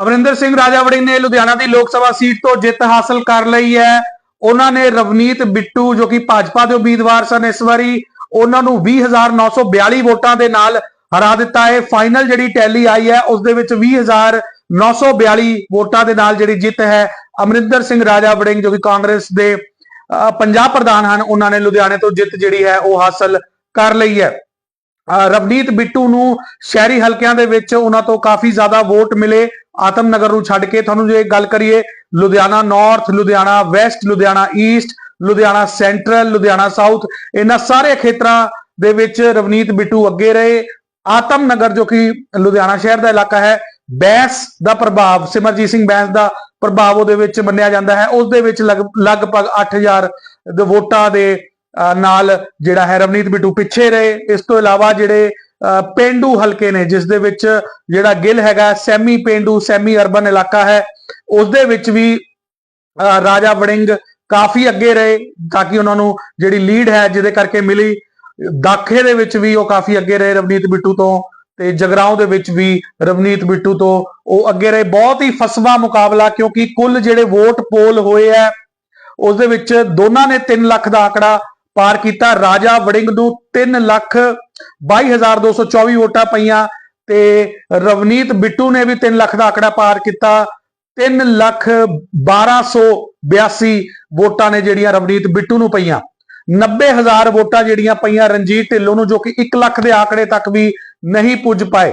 ਅਮਰਿੰਦਰ ਸਿੰਘ ਰਾਜਾ ਵੜਿੰਗ ਨੇ ਲੁਧਿਆਣਾ ਦੀ ਲੋਕ ਸਭਾ ਸੀਟ ਤੋਂ ਜਿੱਤ ਹਾਸਲ ਕਰ ਲਈ ਹੈ। ਉਹਨਾਂ ਨੇ ਰਵਨੀਤ ਬਿੱਟੂ ਜੋ ਕਿ ਭਾਜਪਾ ਦੇ ਉਮੀਦਵਾਰ ਸਨ ਇਸ ਵਾਰੀ ਉਹਨਾਂ ਨੂੰ 20942 ਵੋਟਾਂ ਦੇ ਨਾਲ ਹਰਾ ਦਿੱਤਾ ਹੈ। ਫਾਈਨਲ ਜਿਹੜੀ ਟੈਲੀ ਆਈ ਹੈ ਉਸ ਦੇ ਵਿੱਚ 20942 ਵੋਟਾਂ ਦੇ ਨਾਲ ਜਿਹੜੀ ਜਿੱਤ ਹੈ ਅਮਰਿੰਦਰ ਸਿੰਘ ਰਾਜਾ ਵੜਿੰਗ ਜੋ ਕਿ ਕਾਂਗਰਸ ਦੇ ਅਹ, ਪੰਜਾਬ ਪ੍ਰਧਾਨ ਹਨ ਉਹਨਾਂ ਨੇ ਲੁਧਿਆਣੇ ਤੋਂ ਜਿੱਤ ਜਿਹੜੀ ਹੈ ਉਹ ਹਾਸਲ ਕਰ ਲਈ ਹੈ। ਰਵਨੀਤ ਬਿੱਟੂ ਨੂੰ ਸ਼ਹਿਰੀ ਹਲਕਿਆਂ ਦੇ ਵਿੱਚ ਉਹਨਾਂ ਤੋਂ ਕਾਫੀ ਜ਼ਿਆਦਾ ਵੋਟ ਮਿਲੇ। ਆਤਮਨਗਰ ਨੂੰ ਛੱਡ ਕੇ ਤੁਹਾਨੂੰ ਜੇ ਗੱਲ ਕਰੀਏ, Ludhiana north Ludhiana west Ludhiana east Ludhiana central Ludhiana south ਇਹਨਾਂ ਸਾਰੇ ਖੇਤਰਾਂ ਦੇ ਵਿੱਚ ਰਵਨੀਤ ਬਿੱਟੂ ਅੱਗੇ ਰਹੇ। ਆਤਮਨਗਰ ਜੋ ਕਿ ਲੁਧਿਆਣਾ ਸ਼ਹਿਰ ਦਾ ਇਲਾਕਾ ਹੈ, ਬੈਂਸ ਦਾ ਪ੍ਰਭਾਵ, ਸਿਮਰਜੀਤ ਸਿੰਘ ਬੈਂਸ ਦਾ ਪ੍ਰਭਾਵ ਉਹਦੇ ਵਿੱਚ ਮੰਨਿਆ ਜਾਂਦਾ ਹੈ। ਉਸ ਦੇ ਵਿੱਚ ਲਗ- ਲਗਭਗ 8000 ਦੇ ਵੋਟਾਂ ਦੇ ਨਾਲ ਜਿਹੜਾ ਹੈ ਰਵਨੀਤ ਬਿੱਟੂ ਪਿੱਛੇ ਰਹੇ। ਇਸ ਤੋਂ ਇਲਾਵਾ ਜਿਹੜੇ ਅਹ ਪੇਂਡੂ ਹਲਕੇ ਨੇ, ਜਿਸ ਦੇ ਵਿੱਚ ਜਿਹੜਾ ਗਿੱਲ ਹੈਗਾ, ਸੈਮੀ ਪੇਂਡੂ, ਸੈਮੀ ਅਰਬਨ ਇਲਾਕਾ ਹੈ, ਉਸ ਦੇ ਵਿੱਚ ਵੀ ਰਾਜਾ ਵੜਿੰਗ ਕਾਫੀ ਅੱਗੇ ਰਹੇ, ਤਾਂ ਕਿ ਉਹਨਾਂ ਨੂੰ ਜਿਹੜੀ ਲੀਡ ਹੈ, ਜਿਹਦੇ ਕਰਕੇ ਮਿਲੀ। ਦਾਖੇ ਦੇ ਵਿੱਚ ਵੀ ਉਹ ਕਾਫੀ ਅੱਗੇ ਰਹੇ ਰਵਨੀਤ ਬਿੱਟੂ ਤੋਂ, ਤੇ ਜਗਰਾਉਂ ਦੇ ਵਿੱਚ ਵੀ ਰਵਨੀਤ ਬਿੱਟੂ ਤੋਂ ਉਹ ਅੱਗੇ ਰਹੇ। ਬਹੁਤ ਹੀ ਫਸਵਾ ਮੁਕਾਬਲਾ, ਕਿਉਂਕਿ ਕੁੱਲ ਜਿਹੜੇ ਵੋਟ ਪੋਲ ਹੋਏ ਆ ਉਸ ਦੇ ਵਿੱਚ ਦੋਨਾਂ ਨੇ 3 ਲੱਖ ਦਾ ਆંકੜਾ ਪਾਰ ਕੀਤਾ। ਰਾਜਾ ਵੜਿੰਗ ਨੂੰ 3 ਲੱਖ 22224 ਵੋਟਾਂ ਪਈਆਂ ਤੇ ਰਵਨੀਤ ਬਿੱਟੂ ਨੇ ਵੀ 3 ਲੱਖ ਦਾ ਆંકੜਾ ਪਾਰ ਕੀਤਾ। 3 ਲੱਖ 1282 ਵੋਟਾਂ ਨੇ ਜਿਹੜੀਆਂ ਰਵਨੀਤ ਬਿੱਟੂ ਨੂੰ ਪਈਆਂ। 90000 ਵੋਟਾਂ ਜਿਹੜੀਆਂ ਪਈਆਂ ਰਣਜੀਤ ਢਿੱਲੋਂ ਨੂੰ, ਜੋ ਕਿ 1 ਲੱਖ ਦੇ ਆંકੜੇ ਤੱਕ ਵੀ ਨਹੀਂ ਪੁੱਜ ਪਾਏ।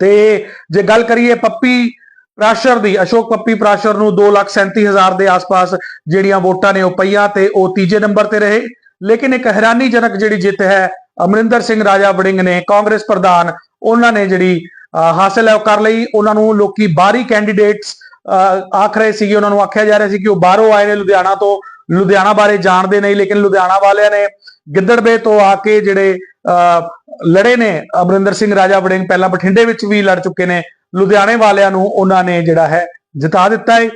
ਤੇ ਜੇ ਗੱਲ ਕਰੀਏ ਪੱਪੀ ਪ੍ਰਾਸ਼ਰ ਦੀ ਅਸ਼ੋਕ ਪੱਪੀ ਪ੍ਰਾਸ਼ਰ ਨੂੰ 237000 ਦੇ ਆਸ-ਪਾਸ ਜਿਹੜੀਆਂ ਵੋਟਾਂ ਨੇ ਉਹ ਪਈਆਂ ਤੇ ਉਹ ਤੀਜੇ ਨੰਬਰ ਤੇ ਰਹੇ। ਲੇਕਿਨ ਇੱਕ ਹੈਰਾਨੀਜਨਕ ਜਿਹੜੀ ਜਿੱਤ ਹੈ ਅਮਰਿੰਦਰ ਸਿੰਘ ਰਾਜਾ ਵੜਿੰਗ ਨੇ ਕਾਂਗਰਸ ਪ੍ਰਧਾਨ ਉਹਨਾਂ ਨੇ ਜਿਹੜੀ ਅਹ, ਹਾਸਲ ਹੈ ਉਹ ਕਰ ਲਈ। ਉਹਨਾਂ ਨੂੰ ਲੋਕੀ ਬਾਹਰੀ ਕੈਂਡੀਡੇਟਸ ਆਖ ਰਹੇ ਸੀਗੇ ਉਹਨਾਂ ਨੂੰ ਆਖਿਆ ਜਾ ਰਿਹਾ ਸੀ ਕਿ ਉਹ ਬਾਹਰੋਂ ਆਏ ਨੇ ਲੁਧਿਆਣਾ ਤੋਂ। ਲੁਧਿਆਣਾ ਬਾਰੇ ਜਾਣਦੇ ਨਹੀਂ ਲੇਕਿਨ ਲੁਧਿਆਣਾ ਵਾਲਿਆਂ ਨੇ ਗਿੱਦੜਬੇ ਤੋਂ ਆ ਕੇ ਜਿਹੜੇ ਅਹ, ਲੜੇ ਨੇ। ਅਮਰਿੰਦਰ ਸਿੰਘ ਰਾਜਾ ਵੜਿੰਗ ਪਹਿਲਾਂ ਬਠਿੰਡੇ ਵਿੱਚ ਵੀ ਲੜ ਚੁੱਕੇ ਨੇ। ਲੁਧਿਆਣੇ ਵਾਲਿਆਂ ਨੂੰ ਉਹਨਾਂ ਨੇ ਜਿਹੜਾ ਹੈ ਜਿਤਾ ਦਿੱਤਾ ਹੈ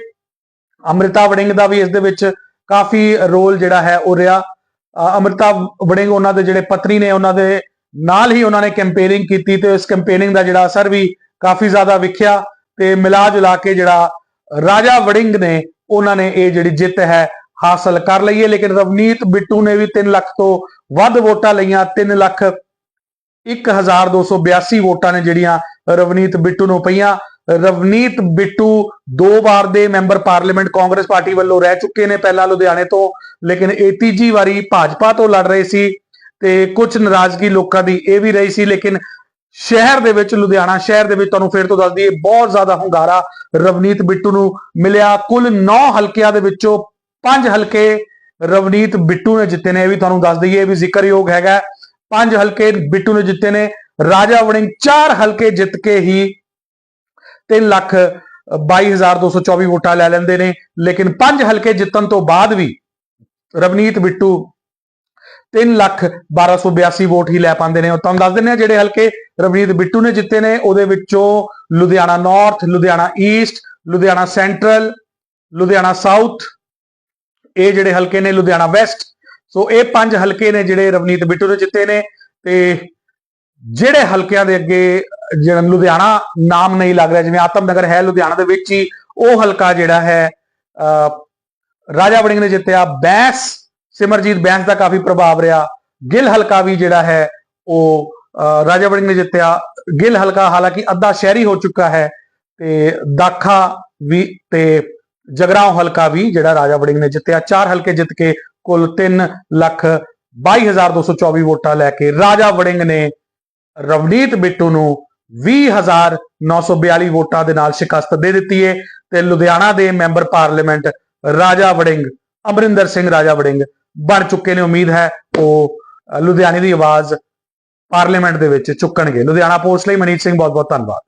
ਅੰਮ੍ਰਿਤਾ ਵੜਿੰਗ ਦਾ ਵੀ ਇਸ ਦੇ ਵਿੱਚ ਕਾਫੀ ਰੋਲ ਜਿਹੜਾ ਹੈ ਉਹ ਰਿਹਾ। ਅਹ ਅੰਮ੍ਰਿਤਾ ਵੜਿੰਗ ਉਹਨਾਂ ਦੇ ਜਿਹੜੇ ਪਤਨੀ ਨੇ, ਉਹਨਾਂ ਦੇ ਨਾਲ ਹੀ ਉਹਨਾਂ ਨੇ ਕੈਂਪੇਨਿੰਗ ਕੀਤੀ ਤੇ ਇਸ ਕੈਂਪੇਨਿੰਗ ਦਾ ਜਿਹੜਾ ਅਸਰ ਵੀ ਕਾਫੀ ਜ਼ਿਆਦਾ ਵਿਖਿਆ ਤੇ ਮਿਲਾ ਜੁਲਾ ਕੇ ਜਿਹੜਾ ਰਾਜਾ ਵੜਿੰਗ ਨੇ ਉਹਨਾਂ ਨੇ ਇਹ ਜਿਹੜੀ ਜਿੱਤ ਹੈ ਹਾਸਲ ਕਰ ਲਈ ਹੈ ਲੇਕਿਨ ਰਵਨੀਤ ਬਿੱਟੂ ਨੇ ਵੀ 3 ਲੱਖ ਤੋਂ ਵੱਧ ਵੋਟਾਂ ਲਈਆਂ 3 ਲੱਖ 1282 ਵੋਟਾਂ ਨੇ ਜਿਹੜੀਆਂ ਰਵਨੀਤ ਬਿੱਟੂ ਨੂੰ ਪਈਆਂ। ਰਵਨੀਤ ਬਿੱਟੂ ਦੋ ਵਾਰ ਦੇ ਮੈਂਬਰ ਪਾਰਲੀਮੈਂਟ ਕਾਂਗਰਸ ਪਾਰਟੀ ਵੱਲੋਂ ਰਹਿ ਚੁੱਕੇ ਨੇ ਪਹਿਲਾਂ ਲੁਧਿਆਣੇ ਤੋਂ, ਲੇਕਿਨ ਇਹ ਤੀਜੀ ਵਾਰੀ ਭਾਜਪਾ ਤੋਂ ਲੜ ਰਹੇ ਸੀ ਤੇ ਕੁਝ ਨਾਰਾਜ਼ਗੀ ਲੋਕਾਂ ਦੀ ਇਹ ਵੀ ਰਹੀ ਸੀ, ਲੇਕਿਨ ਸ਼ਹਿਰ ਦੇ ਵਿੱਚ, ਲੁਧਿਆਣਾ ਸ਼ਹਿਰ ਦੇ ਵਿੱਚ ਤੁਹਾਨੂੰ ਫੇਰ ਤੋਂ ਦੱਸ ਦਈਏ, ਬਹੁਤ ਜ਼ਿਆਦਾ ਹੁੰਗਾਰਾ ਰਵਨੀਤ ਬਿੱਟੂ ਨੂੰ ਮਿਲਿਆ। ਕੁੱਲ 9 ਹਲਕਿਆਂ ਦੇ ਵਿੱਚੋਂ 5 ਹਲਕੇ ਰਵਨੀਤ ਬਿੱਟੂ ਨੇ ਜਿੱਤੇ ਨੇ, ਇਹ ਵੀ ਤੁਹਾਨੂੰ ਦੱਸ ਦਈਏ, ਇਹ ਵੀ ਜ਼ਿਕਰਯੋਗ ਹੈਗਾ। ਪੰਜ ਹਲਕੇ ਬਿੱਟੂ ਨੇ ਜਿੱਤੇ ਨੇ। ਰਾਜਾ ਵੜਿੰਗ ਚਾਰ ਹਲਕੇ ਜਿੱਤ ਕੇ ਹੀ 3 ਲੱਖ 22224 ਵੋਟਾਂ ਲੈ ਲੈਂਦੇ ਨੇ। ਲੇਕਿਨ ਪੰਜ ਹਲਕੇ ਜਿੱਤਣ ਤੋਂ ਬਾਅਦ ਵੀ ਰਵਨੀਤ ਬਿੱਟੂ 3 ਲੱਖ 1282 ਵੋਟ ਹੀ ਲੈ ਪਾਉਂਦੇ ਨੇ। ਉਹ ਤੁਹਾਨੂੰ ਦੱਸ ਦਿੰਦੇ ਆ ਜਿਹੜੇ ਹਲਕੇ ਰਵਨੀਤ ਬਿੱਟੂ ਨੇ ਜਿੱਤੇ ਨੇ। ਉਹਦੇ ਵਿੱਚੋਂ Ludhiana north Ludhiana east Ludhiana central Ludhiana south ਇਹ ਜਿਹੜੇ ਹਲਕੇ ਨੇ ਲੁਧਿਆਣਾ ਵੈਸਟ ਸੋ ਇਹ ਪੰਜ ਹਲਕੇ ਨੇ ਜਿਹੜੇ ਰਵਨੀਤ ਬਿੱਟੂ ਨੇ ਜਿੱਤੇ ਨੇ। ਤੇ ਜਿਹੜੇ ਹਲਕਿਆਂ ਦੇ ਅੱਗੇ ਜਿਹੜਾ ਲੁਧਿਆਣਾ ਨਾਮ ਨਹੀਂ ਲੱਗ ਰਿਹਾ ਜਿਵੇਂ ਆਤਮ ਨਗਰ ਹੈ ਲੁਧਿਆਣਾ ਦੇ ਵਿੱਚ ਹੀ ਉਹ ਹਲਕਾ ਜਿਹੜਾ ਹੈ ਅਹ, ਰਾਜਾ ਵੜਿੰਗ ਨੇ ਜਿੱਤਿਆ ਬੈਂਸ ਸਿਮਰਜੀਤ ਬੈਂਸ ਦਾ ਕਾਫੀ ਪ੍ਰਭਾਵ ਰਿਹਾ ਗਿੱਲ ਹਲਕਾ ਵੀ ਜਿਹੜਾ ਹੈ ਉਹ ਰਾਜਾ ਵੜਿੰਗ ਨੇ ਜਿੱਤਿਆ ਗਿੱਲ ਹਲਕਾ ਹਾਲਾਂਕਿ ਅੱਧਾ ਸ਼ਹਿਰੀ ਹੋ ਚੁੱਕਾ ਹੈ ਤੇ ਦਾਖਾ ਵੀ ਤੇ ਜਗਰਾਉਂ ਹਲਕਾ ਵੀ ਜਿਹੜਾ ਰਾਜਾ ਵੜਿੰਗ ਨੇ ਜਿੱਤਿਆ ਚਾਰ ਹਲਕੇ ਜਿੱਤ ਕੇ ਕੁੱਲ 3 ਲੱਖ 22224 ਵੋਟਾਂ ਲੈ ਕੇ ਰਾਜਾ ਵੜਿੰਗ ਨੇ ਰਵਨੀਤ ਬਿੱਟੂ ਨੂੰ 20942 ਵੋਟਾਂ ਦੇ ਨਾਲ ਸ਼ਿਕਸਤ ਦੇ ਦਿੱਤੀ ਹੈ ਤੇ ਲੁਧਿਆਣਾ ਦੇ ਮੈਂਬਰ ਪਾਰਲੀਮੈਂਟ ਰਾਜਾ ਵੜਿੰਗ, ਅਮਰਿੰਦਰ ਸਿੰਘ ਰਾਜਾ ਵੜਿੰਗ ਬਣ ਚੁੱਕੇ ਨੇ। ਉਮੀਦ ਹੈ ਉਹ ਲੁਧਿਆਣੇ ਦੀ ਆਵਾਜ਼ ਪਾਰਲੀਮੈਂਟ ਦੇ ਵਿੱਚ ਚੁੱਕਣਗੇ। ਲੁਧਿਆਣਾ ਪੋਸਟ ਲਈ ਮਨੀਤ ਸਿੰਘ ਬਹੁਤ ਬਹੁਤ ਧੰਨਵਾਦ।